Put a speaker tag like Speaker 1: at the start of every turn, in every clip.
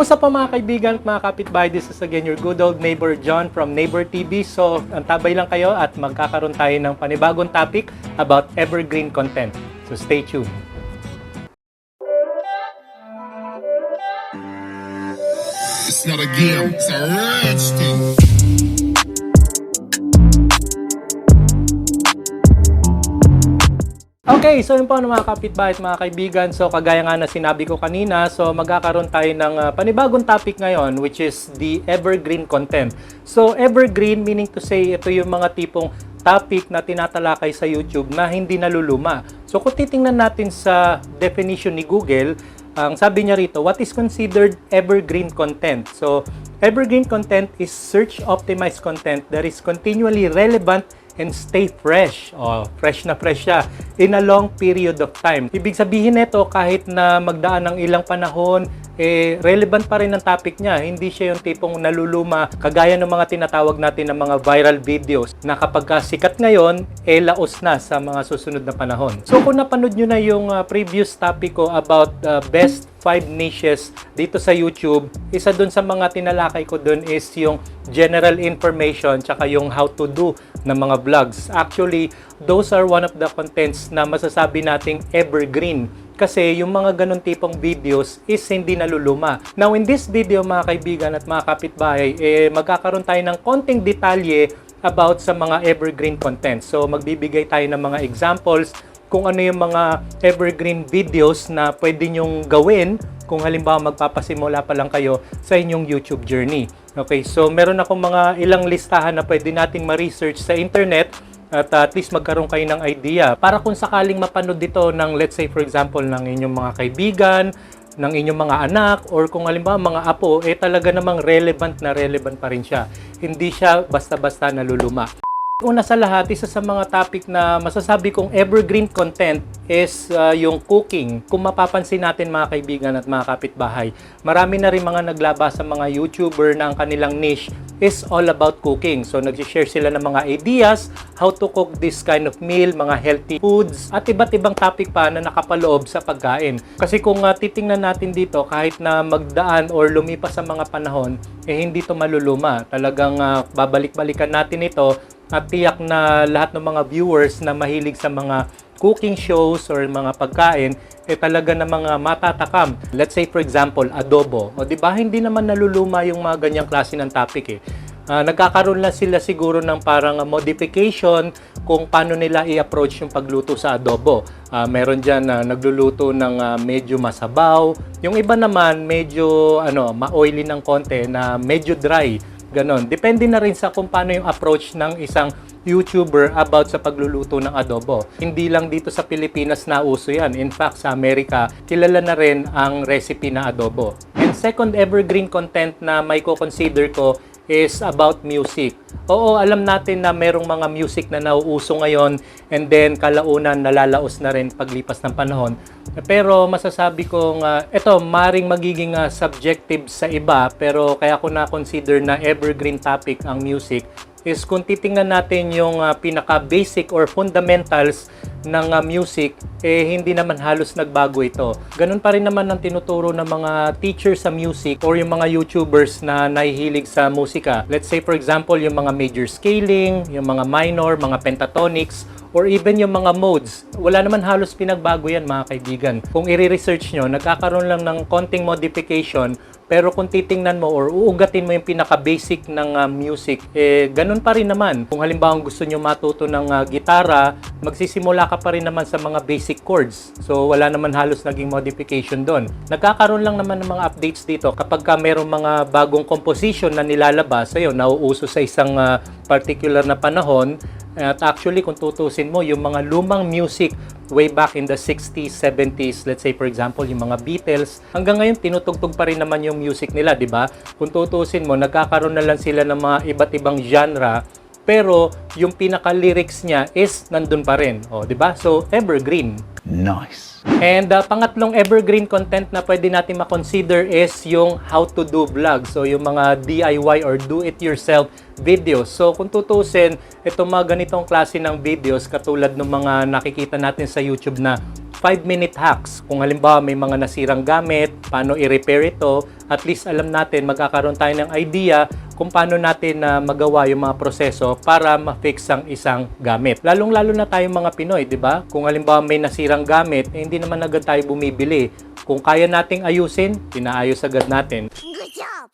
Speaker 1: Kumusta pa mga kaibigan at mga kapitbahay? This is again your good old neighbor John from Neighbor TV. So, antabay lang kayo at magkakaroon tayo ng panibagong topic about evergreen content. So, stay tuned.
Speaker 2: It's not a game, it's a rich thing.
Speaker 1: Okay, so yun po mga kapitbahay at mga kaibigan. So kagaya nga na sinabi ko kanina, so magkakaroon tayo ng ah, panibagong topic ngayon which is the evergreen content. So evergreen meaning to say ito yung mga tipong topic na tinatalakay sa YouTube na hindi naluluma. So kung titingnan natin sa definition ni Google, ang sabi niya rito, what is considered evergreen content? So evergreen content is search optimized content that is continually relevant and stay fresh. Oh, fresh na fresh siya in a long period of time. Ibig sabihin nito kahit na magdaan ng ilang panahon, eh relevant pa rin ang topic niya. Hindi siya yung tipong naluluma kagaya ng mga tinatawag natin ng mga viral videos na kapag ka sikat ngayon, eh laos na sa mga susunod na panahon. So kung napanood nyo na yung uh, previous topic ko about uh, best 5 niches dito sa YouTube, isa dun sa mga tinalakay ko dun is yung general information tsaka yung how to do ng mga vlogs. Actually, those are one of the contents na masasabi nating evergreen kasi yung mga ganun tipong videos is hindi naluluma. Now, in this video mga kaibigan at mga kapitbahay, eh, magkakaroon tayo ng konting detalye about sa mga evergreen content. So, magbibigay tayo ng mga examples kung ano yung mga evergreen videos na pwede nyong gawin kung halimbawa magpapasimula pa lang kayo sa inyong YouTube journey. Okay, so meron akong mga ilang listahan na pwede nating ma-research sa internet at at least magkaroon kayo ng idea para kung sakaling mapanood dito ng let's say for example ng inyong mga kaibigan, ng inyong mga anak or kung halimbawa mga apo, eh talaga namang relevant na relevant pa rin siya. Hindi siya basta-basta naluluma. Una sa lahat, isa sa mga topic na masasabi kong evergreen content is uh, yung cooking. Kung mapapansin natin mga kaibigan at mga kapitbahay, marami na rin mga naglaba sa mga YouTuber na ang kanilang niche is all about cooking. So nag-share sila ng mga ideas, how to cook this kind of meal, mga healthy foods, at iba't ibang topic pa na nakapaloob sa pagkain. Kasi kung uh, titingnan natin dito, kahit na magdaan or lumipas sa mga panahon, eh hindi to maluluma. Talagang uh, babalik-balikan natin ito at tiyak na lahat ng mga viewers na mahilig sa mga cooking shows or mga pagkain eh talaga na mga matatakam. Let's say for example, adobo. O di ba hindi naman naluluma yung mga ganyang klase ng topic eh. Ah, nagkakaroon lang sila siguro ng parang modification kung paano nila i-approach yung pagluto sa adobo. Ah, meron diyan na nagluluto ng ah, medyo masabaw. Yung iba naman medyo ano, ma-oily ng konti na medyo dry. Ganon. Depende na rin sa kung paano yung approach ng isang YouTuber about sa pagluluto ng adobo. Hindi lang dito sa Pilipinas na uso yan. In fact, sa Amerika, kilala na rin ang recipe na adobo. And second evergreen content na may ko-consider ko is about music. Oo, alam natin na merong mga music na nauuso ngayon and then kalaunan nalalaos na rin paglipas ng panahon. Pero masasabi kong uh, ito maring magiging ah, subjective sa iba pero kaya ko na consider na evergreen topic ang music is kung titingnan natin yung ah, pinaka-basic or fundamentals ng ah, music, eh hindi naman halos nagbago ito. Ganun pa rin naman ang tinuturo ng mga teachers sa music or yung mga YouTubers na nahihilig sa musika. Let's say for example, yung mga major scaling, yung mga minor, mga pentatonics, or even yung mga modes. Wala naman halos pinagbago yan mga kaibigan. Kung i-research nyo, nagkakaroon lang ng konting modification pero kung titingnan mo or uugatin mo yung pinaka-basic ng ah, music, eh ganun pa rin naman. Kung halimbawa gusto nyo matuto ng ah, gitara, magsisimula ka pa rin naman sa mga basic chords. So wala naman halos naging modification doon. Nagkakaroon lang naman ng mga updates dito kapag ka merong mga bagong composition na nilalabas, ayun, nauuso sa isang ah, particular na panahon, at actually, kung tutusin mo, yung mga lumang music way back in the 60s, 70s, let's say for example, yung mga Beatles, hanggang ngayon tinutugtog pa rin naman yung music nila, di ba? Kung tutusin mo, nagkakaroon na lang sila ng mga iba't ibang genre, pero yung pinaka-lyrics niya is nandun pa rin. O, di ba? So, evergreen.
Speaker 3: Nice.
Speaker 1: And uh, pangatlong evergreen content na pwede natin makonsider is yung how to do vlog. So yung mga DIY or do it yourself videos. So kung tutusin, itong mga ganitong klase ng videos katulad ng mga nakikita natin sa YouTube na 5-minute hacks. Kung halimbawa may mga nasirang gamit, paano i-repair ito, at least alam natin, magkakaroon tayo ng idea kung paano natin na magawa yung mga proseso para ma-fix ang isang gamit. Lalong-lalo na tayong mga Pinoy, di ba? Kung halimbawa may nasirang gamit, eh, hindi naman agad tayo bumibili. Kung kaya nating ayusin, pinaayos agad natin.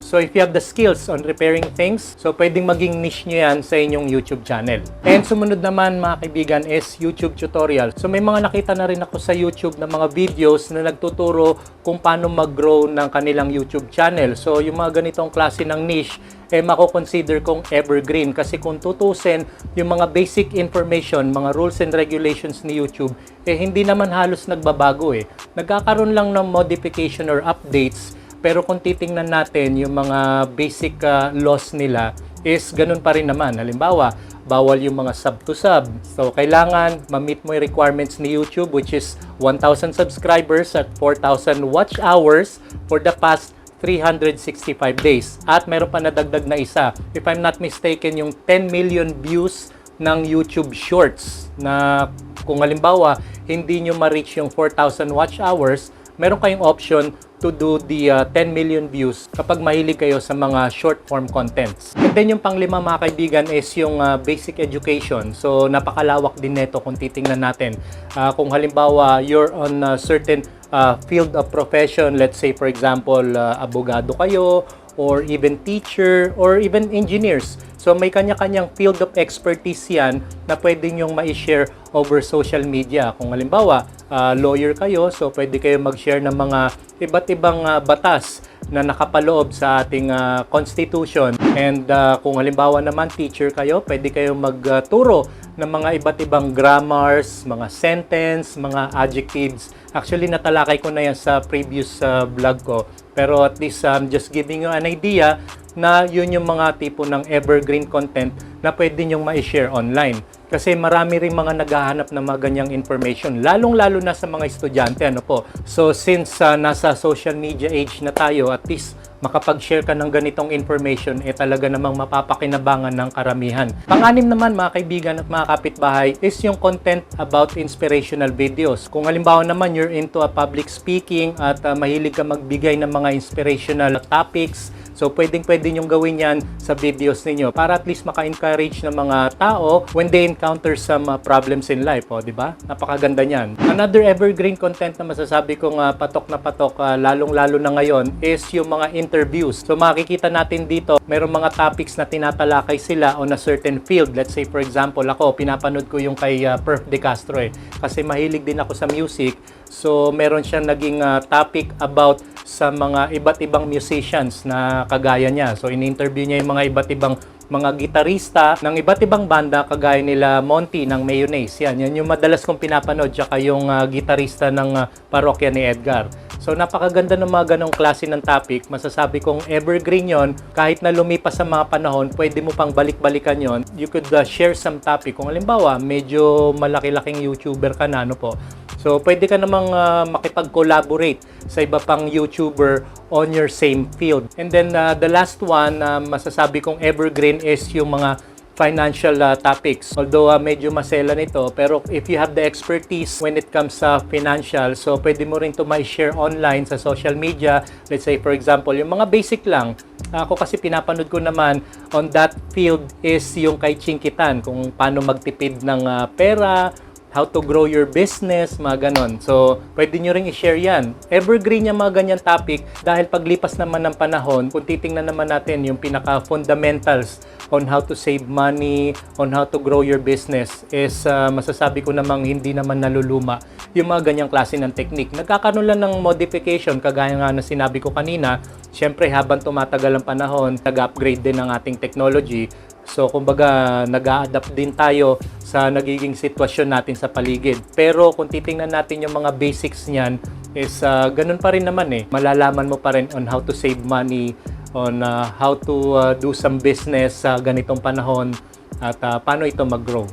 Speaker 1: So if you have the skills on repairing things, so pwedeng maging niche nyo yan sa inyong YouTube channel. And sumunod naman mga kaibigan is YouTube tutorial. So may mga nakita na rin ako sa YouTube na mga videos na nagtuturo kung paano mag-grow ng kanilang YouTube channel. So yung mga ganitong klase ng niche, eh mako-consider kong evergreen kasi kung tutusin yung mga basic information, mga rules and regulations ni YouTube, eh hindi naman halos nagbabago eh. Nagkakaroon lang ng modification or updates pero kung titingnan natin yung mga basic uh, laws nila is ganun pa rin naman. Halimbawa, bawal yung mga sub to sub. So, kailangan ma-meet mo yung requirements ni YouTube which is 1,000 subscribers at 4,000 watch hours for the past 365 days. At meron pa nadagdag na isa. If I'm not mistaken, yung 10 million views ng YouTube Shorts na kung halimbawa hindi nyo ma-reach yung 4,000 watch hours, meron kayong option to do the uh, 10 million views kapag mahilig kayo sa mga short form contents. And then yung panglima mga kaibigan is yung uh, basic education. So napakalawak din nito kung titingnan natin. Uh, kung halimbawa you're on a certain uh, field of profession, let's say for example, uh, abogado kayo or even teacher or even engineers. So may kanya-kanyang field of expertise yan na pwede nyong ma-share over social media. Kung halimbawa, uh, lawyer kayo, so pwede kayo mag-share ng mga iba't ibang uh, batas na nakapaloob sa ating uh, constitution. And uh, kung halimbawa naman teacher kayo, pwede kayo magturo ng mga iba't ibang grammars, mga sentence, mga adjectives. Actually, natalakay ko na yan sa previous uh, vlog ko. Pero at least I'm just giving you an idea na yun yung mga tipo ng evergreen content na pwede nyong ma-share online. Kasi marami rin mga naghahanap ng mga ganyang information, lalong-lalo na sa mga estudyante. Ano po? So since uh, nasa social media age na tayo, at least makapag-share ka ng ganitong information, eh talaga namang mapapakinabangan ng karamihan. Pang-anim naman mga kaibigan at mga kapitbahay is yung content about inspirational videos. Kung halimbawa naman you're into a public speaking at uh, mahilig ka magbigay ng mga inspirational topics, So, pwedeng-pwede nyong gawin yan sa videos ninyo para at least maka-encourage ng mga tao when they encounter some uh, problems in life. O, di ba? Napakaganda niyan. Another evergreen content na masasabi kong uh, patok na patok, uh, lalong-lalo na ngayon, is yung mga interviews. So, makikita natin dito, mayroong mga topics na tinatalakay sila on a certain field. Let's say, for example, ako, pinapanood ko yung kay uh, Perf De Castro eh. Kasi mahilig din ako sa music. So, meron siyang naging uh, topic about sa mga iba't ibang musicians na kagaya niya. So, in-interview niya yung mga iba't ibang mga gitarista ng iba't ibang banda kagaya nila Monty ng Mayonnaise. Yan, yan yung madalas kong pinapanood. Tsaka yung uh, gitarista ng uh, parokya ni Edgar. So napakaganda ng mga ganong klase ng topic. Masasabi kong evergreen yon Kahit na lumipas sa mga panahon, pwede mo pang balik-balikan yon You could uh, share some topic. Kung halimbawa, medyo malaki-laking YouTuber ka na, ano po. So, pwede ka namang uh, makipag-collaborate sa iba pang YouTuber on your same field. And then, uh, the last one, uh, masasabi kong evergreen is yung mga financial uh, topics. Although uh, medyo masela nito, pero if you have the expertise when it comes sa financial, so pwede mo rin to ma-share online sa social media. Let's say for example, yung mga basic lang. Ako kasi pinapanood ko naman on that field is yung kay Chinkitan, kung paano magtipid ng uh, pera, how to grow your business, mga ganon. So, pwede nyo ring i-share yan. Evergreen yung mga ganyan topic dahil paglipas naman ng panahon, kung titingnan naman natin yung pinaka-fundamentals on how to save money, on how to grow your business is uh, masasabi ko namang hindi naman naluluma yung mga ganyang klase ng technique. Nagkakaroon lang ng modification kagaya nga na sinabi ko kanina. Siyempre habang tumatagal ang panahon, nag-upgrade din ang ating technology. So, kumbaga, nag adapt din tayo sa nagiging sitwasyon natin sa paligid. Pero kung titingnan natin yung mga basics niyan, is uh, ganun pa rin naman eh. Malalaman mo pa rin on how to save money, on uh, how to uh, do some business sa ganitong panahon, at uh, paano ito mag-grow.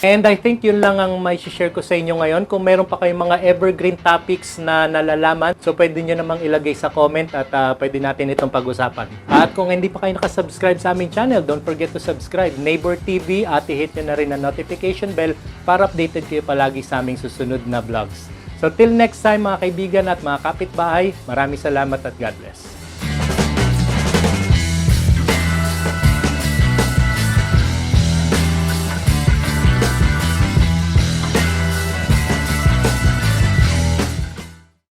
Speaker 1: And I think yun lang ang may share ko sa inyo ngayon. Kung meron pa kayong mga evergreen topics na nalalaman, so pwede nyo namang ilagay sa comment at uh, pwede natin itong pag-usapan. At kung hindi pa kayo nakasubscribe sa aming channel, don't forget to subscribe. Neighbor TV at i-hit nyo na rin ang notification bell para updated kayo palagi sa aming susunod na vlogs. So till next time mga kaibigan at mga kapitbahay, maraming salamat at God bless.